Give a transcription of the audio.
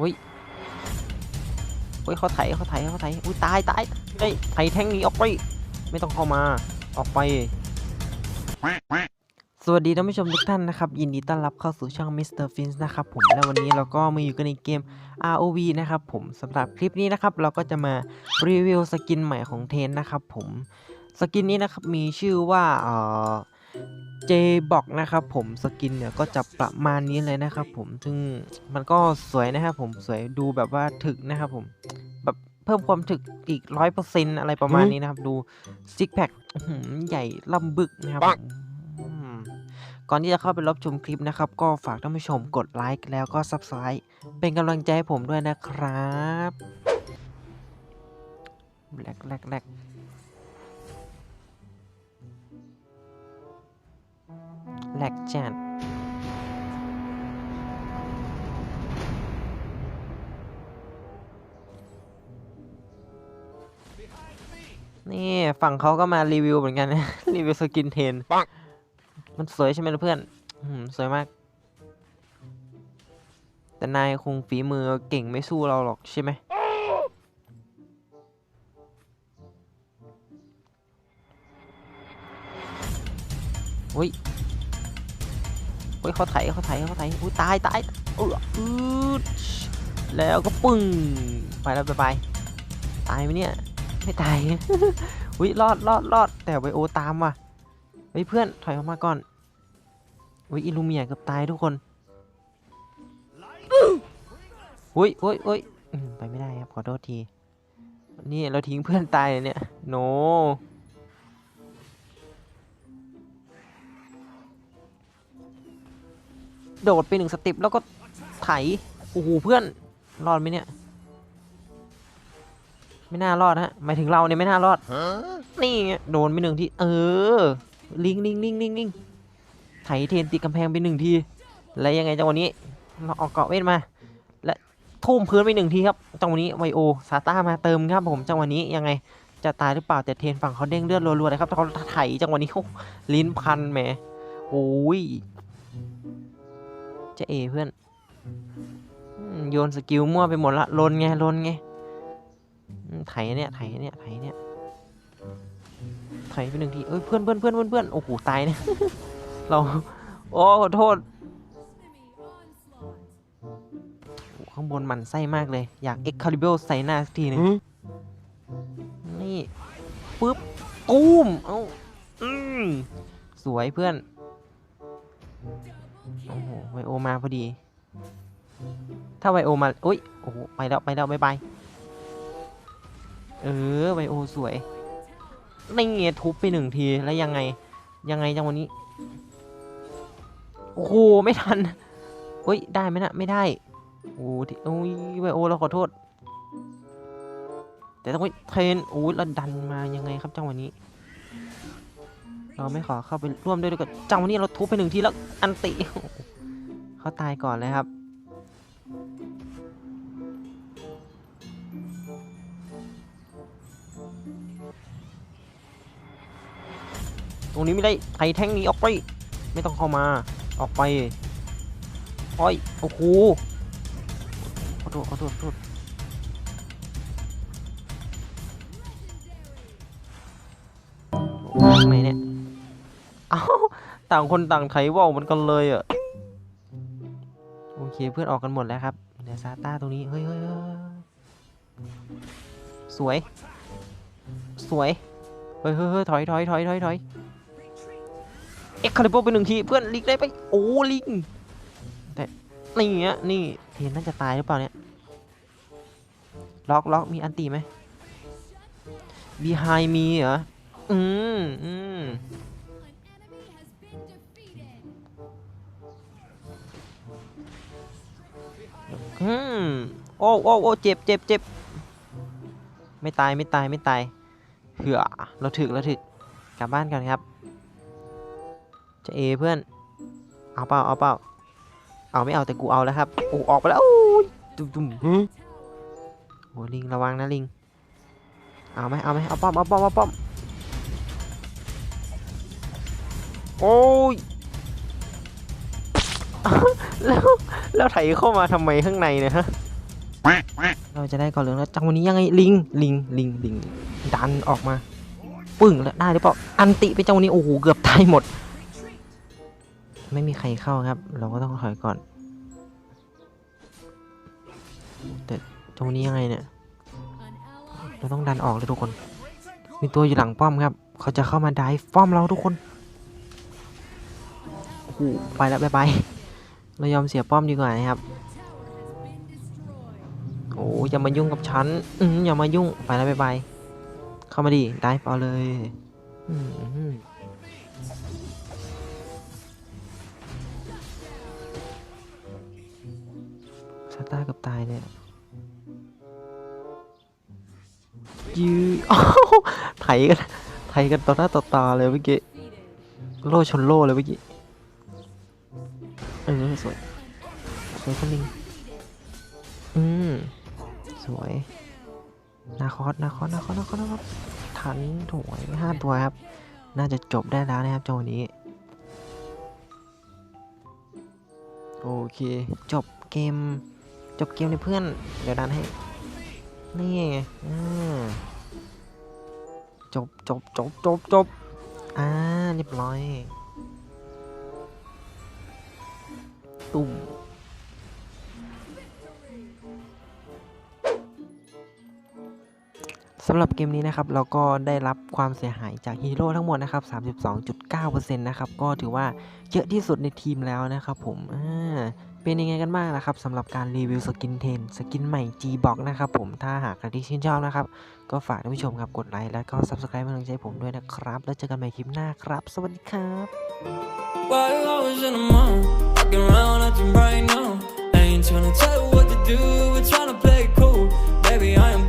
อุ้ยอุ้ยเขาไถเขาไถเขาไถอุ้ยตายตายไอ้ยไถแท่งหนี้ออกไป ไม่ต้องเข้ามา ออกไป สวัสดีท่านผู้ชมทุกท่านนะครับ ยินดีต้อนรับเข้าสู่ช่อง Mr. f i n นะครับผมและวันนี้เราก็มาอยู่กันในเกม ROV นะครับผมสำหรับคลิปนี้นะครับ เราก็จะมารีวิวสกินใหม่ของเทนนะครับผมสกินนี้นะครับมีชื่อว่าเอ่อ J b o x นะครับผมสกินเนี่ยก็จะประมาณนี้เลยนะครับผมซึ่งมันก็สวยนะครับผมสวยดูแบบว่าถึกนะครับผมแบบเพิ่มความถึกอีกร้อยเปอร์เซ็นต์อะไรประมาณนี้นะครับ ดูซิกแพคใหญ่ล่ำบึกนะครับก่อนที่จะเข้าไปรับชมคลิปนะครับ ก็ฝากท่านผู้ชมกดไลค์แล้วก็ Subscribe เป็นกำลังใจให้ผมด้วยนะครับแลกแลกแลก แลกจัดนี่ฝั่งเขาก็มารีวิวเหมือนกันนะ รีวิวสกินเทนปังมันสวยใช่ไหมล่ะเพื่อนอืมสวยมาก แต่นายคงฝีมือเก่งไม่สู้เราหรอกใช่ไหม อุ้ย อุ้ยเขาไถเขาไถเขาไถอุ้ยตายตายเอออืดแล้วก็ปึ้งไปแล้วบายบายตายไหมเนี่ยไม่ตายอุ้ยรอดรอดรอดแต่ไวโอตามว่ะเฮ้ยเพื่อนถอยออกมาก่อนอุ้ยอิลูเมียเกือบตายทุกคนอุ้ยอุ้ยอุ้ยไปไม่ได้ครับขอโทษทีนี่เราทิ้งเพื่อนตายเลยเนี่ยโน โดดไปหนึ่งสเต็ปแล้วก็ไถโอ้โหเพื่อนรอดไหมเนี่ย ไม่น่ารอดฮะหมายถึงเราเนี่ยไม่น่ารอดนี่ไงโดนไปหนึ่งทีเออ ลิงลิงลิงลิงลิงไถเทนติดกำแพงไปหนึ่งทีแล้วยังไงจังหวะนี้เราออกเกาะเวทมา และทุ่มพื้นไปหนึ่งทีครับจังหวะนี้ไวโอซาต้ามาเติมครับผมจังหวะนี้ยังไงจะตายหรือเปล่าแต่เทนฝั่งเขาเด้งเลือดรัวๆเลยครับแต่เขาไถจังหวะนี้โอ้ลิ้นพันแหมโอ้ย จะเอเพื่อนอืมโยนสกิลมั่วไปหมดละลนไงลนไงอืมไถเนี่ยไถเนี่ยไถเนี่ยไถไปหนึ่งทีเอ้ยเพื่อนเพื่อนเพื่อนเพื่อนเพื่อนโอ้โหตายเนี่ยเราโอ้ขอโทษโอ้ข้างบนหมันไส้มากเลย อยากเอ็กคาลิเบลใส่หน้าสักทีหนึงนี่ปุ๊บตูมเอ้าอืมสวยเพื่อนโอ้โหไวโอมาพอดี ถ้าไวโอมาอุ้ยโอ้โหไปแล้วไปแล้วบายบายเออไวโอสวยนี่ไงทุบไปหนึ่งทีแล้วยังไงยังไงจังวันนี้ โอ้โหไม่ทันเฮ้ยได้ไหมนะไม่ได้โอ้ที่โอ้ยไวโอเราขอโทษ แต่ต้องไปเทรนโอ้ยแล้วดันมายังไงครับจังวะนี้ เราไม่ขอเข้าไปร่วมด้วยด้วยกันจังวันนี้เราทุบไปหนึ่งทีแล้วอันติ เขาตายก่อนเลยครับ ตรงนี้ไม่ได้ไถแท่งนี้ออกไป ไม่ต้องเข้ามา ออกไปอ้อยโอ้โหขอโทษขอโทษขอโทษข้างในเนี่ย เอ้า ต่างคนต่างไถว่าวเหมือนกันเลยอะ โอเคเพื่อนออกกันหมดแล้วครับเดี๋ยวซาต้าตรงนี้ เฮ้ยเฮ้ยเฮ้ยสวย สวยเฮ้ยเฮ้ยเฮ้ยถอยถอยถอยถอยถอยเอ็กคาลิเบอร์ไปหนึ่งทีเพื่อนลิงได้ไป โอ้ลิงแต่นี่เงี้ยนี่เทนน่าจะตายหรือเปล่าเนี่ยล็อกล็อกมีอันตีไหม behind มีเหรอ อืมอืม อืมโอ้โอ้โอ้เจ็บเจ็บเจ็บไม่ตายไม่ตายไม่ตายเหือเราถึกเราถึกกลับบ้านกันครับ จะเอเพื่อน เอาเปล่าเอาเปล่าเอาไม่เอาแต่กูเอาแล้วครับโอ้ออกไปแล้วโอ้ยตุ้มตุ้มโอ้ลิงระวังนะลิง เอาไหมเอาไหมเอาป้อมเอาป้อมเอาป้อมโอ้ย แล้วแล้วไถเข้ามาทำไมข้างในเนี่ยฮะเราจะได้ก่อนเลืองแล้วจังวันนี้ยังไงลิงลิงลิงลิงดันออกมาปึ้งแล้วได้หรือเปล่าอันติไปจังวันนี้โอ้โหเกือบตายหมด ไม่มีใครเข้าครับ เราก็ต้องถอยก่อนแต่จังวันนี้ยังไงเนี่ยเราต้องดันออกเลยทุกคน มีตัวอยู่หลังป้อมครับ เขาจะเข้ามาได้ป้อมเราทุกคนโอ้โหไปแล้วบายบาย เรายอมเสียป้อมดีกว่านะครับ โอ้อย่ามายุ่งกับฉัน อืมอย่ามายุ่ง ไปแล้วบายบายเข้ามาดิ ได้เปล่าเลยอืมซาต้ากับตายเนี่ยยืออ้ไถกัน ไถกันต่อหน้าต่อตาเลยเมื่อกี้ โล่ชนโล่เลยเมื่อกี้ เออสวยสวยคนนึงอืมสวยนาคอสนาคอสนาคอสนาคอสนาคอสทันถวยห้าตัวครับ น่าจะจบได้แล้วนะครับจังหวะนี้ โอเค จบเกม จบเกมเลยเพื่อน เดี๋ยวดันให้ นี่อ่าจบจบจบจบจบอ่าเรียบร้อย ตุ่มสำหรับเกมนี้นะครับเราก็ได้รับความเสียหายจากฮีโร่ทั้งหมดนะครับ32.9%นะครับก็ถือว่าเยอะที่สุดในทีมแล้วนะครับผม เป็นยังไงกันบ้างนะครับสำหรับการรีวิวสกินเทนสกินใหม่ G Box นะครับผมถ้าหากใครที่ชื่นชอบนะครับ ก็ฝากท่านผู้ชมครับกดไลค์และก็ Subscribe เป็นกำลังใจผมด้วยนะครับ แล้วเจอกันใหม่คลิปหน้าครับ สวัสดีครับ Baby, I am